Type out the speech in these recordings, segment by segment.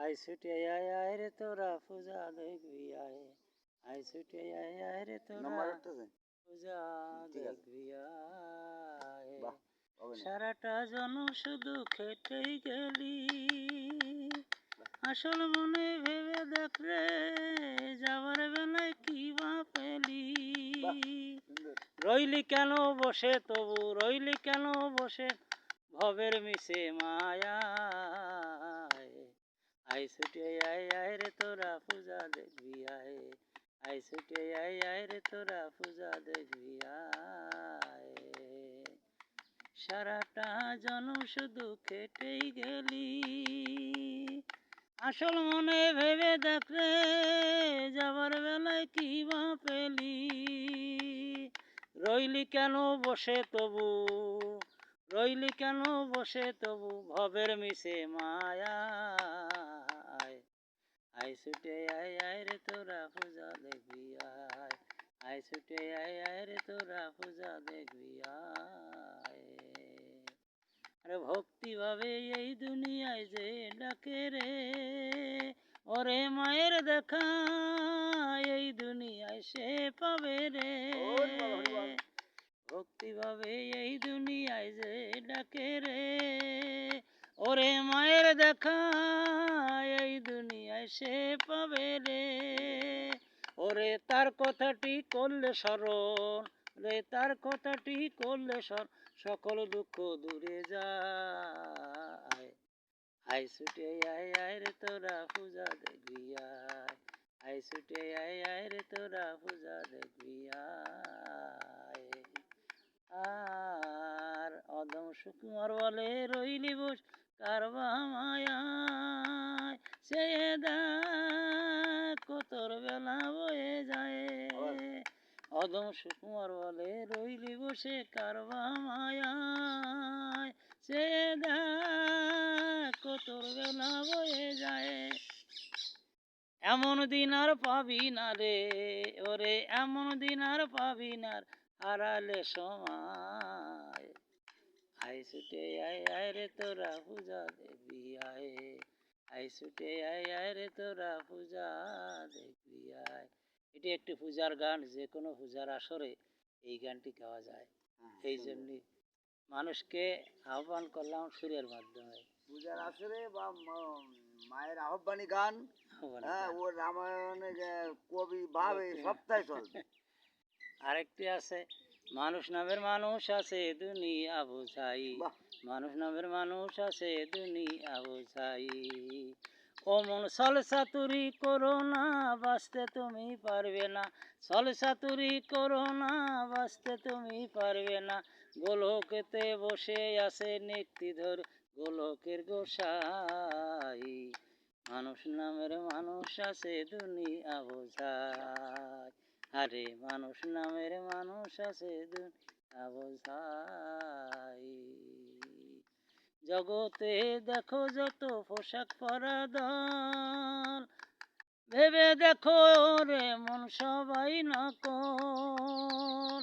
I ছুটে আয় আয় রে তোরা পূজা দেখবি আয় আই ছুটে আয় আয় রে তোরা পূজা। দেখবি আয়। সারাটা জন শুধু খেটেই গেলি আসল মনে ভেবে দেখ রে যাবার বেলায় কি বা পেলি রইলি কেন বসে তবু রইলি কেন বসে ভবের মিশে মায়া আই ছুটে, আয় আয় রে তোরা পূজা দেখবি, আয়। আই ছুটে, আয় আয় রে তোরা পূজা দেখবি, আয়। সারাটা জনম শুধু খেটেই গেলি। আসল মনে ভেবে দেখ রে, যাবার বেলায় কি বা পেলি। রইলি কেন বসে তবু? রইলি কেন বসে তবু ভবের মিশে মায়া আই ছুটে আয় আয় রে তোরা পূজা দেখবি, আয়। আই ছুটে আয় আয় রে তোরা পূজা দেখবি, আয়। আরে ভক্তি ভাবে এই দুনিয়ায় যে ডাকে রে, ওরে মায়ের দেখা, এই দুনিয়ায় সে পাবে রে। ওরে বাবা, ওরে বাবা। ভক্তি ভাবে এই দুনিয়ায় যে ডাকে রে? ওরে মায়ের দেখা এই দুনিয়ায় সে পাবে রে? ওরে তার কথাটি করলে স্মরণ রে তার কথাটি করলে স্মরণ সকল দুঃখ দূরে যায়। আই ছুটে আয় আয় রে তোরা পূজা দেখবি আয়। আই ছুটে আয় আয় রে তোরা পূজা দেখবি আয়। আর অদম সুকুমার বলে, রইলি বস কারবা মায়ায়। সে দেখো তোর বেলা বয়ে যায়। অদম সুকুমার বলে, রইলি বসে কারবা মায়ায়। সে দেখো তোর বেলা বয়ে যায়। এমন দিন আর পাবি না রে, ওরে এমন দিন আর পাবি না হারালে সময়। আই ছুটে আয় আয় রে তোরা পূজা দেখবি আয়। আই ছুটে আয় আয় রে তোরা পূজা দেখবি আয়। এটি একটি পূজার গান যে কোনো পূজার আসরে এই গানটি গাওয়া যায়। এই জন্যে মানুষকে আহ্বান করলাম সুরের মাধ্যমে। পূজার আসরে বা মায়ের আহ্বানী গান হ্যাঁ ও রামায়ণে কবি ভাবে সপ্তাহে চলবে আরেকটি আছে মানুষ নামের মানুষ আছে দুনিয়া বোঝাই। মানুষ নামের মানুষ আছে দুনিয়া বোঝাই। ও মন সল সাতুরি করো না বাঁচতে তুমি পারবে না। সল সাতুরি করো না বাঁচতে তুমি পারবে না। গোলকেতে বসে আছে নেকটি ধর গোলকের গোসাই। মানুষ নামের মানুষ আছে দুনিয়া বোঝাই। আরে মানুষ নামের মানুষ আছে বোঝাই জগতে দেখো যত পোশাক পরা দল, ভেবে দেখো রে মন সবাই নকল।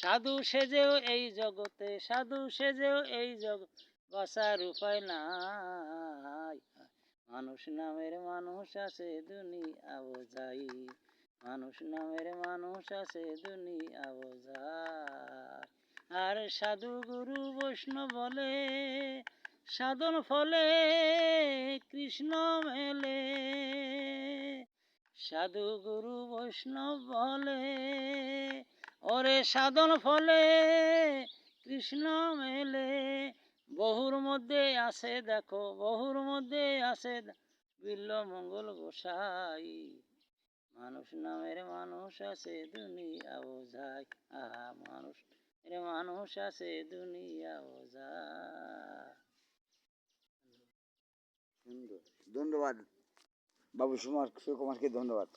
সাধু সেজেও এই জগতে, সাধু সেজেও এই জগৎ বাঁচার উপায় নাই। মানুষ নামের মানুষ আছে দুনিয়া বোঝাই মানুষ নামের মানুষ আছে দুনিয়া বোঝাই আর সাধু গুরু বৈষ্ণব বলে, সাধন ফলে কৃষ্ণ মেলে। সাধু গুরু বৈষ্ণব বলে, ওরে সাধন ফলে কৃষ্ণ মেলে। বহুর মধ্যে আছে দেখো, বহুর মধ্যে আছে বিল্ল মঙ্গল গোসাই। মানুষ নামের মানুষ আছে দুনিয়া বোঝাই আহা, মানুষ এর মানুষ আছে দুনিয়া যায়। ধন্যবাদ। বাবু সুমার সুকুমারকে ধন্যবাদ।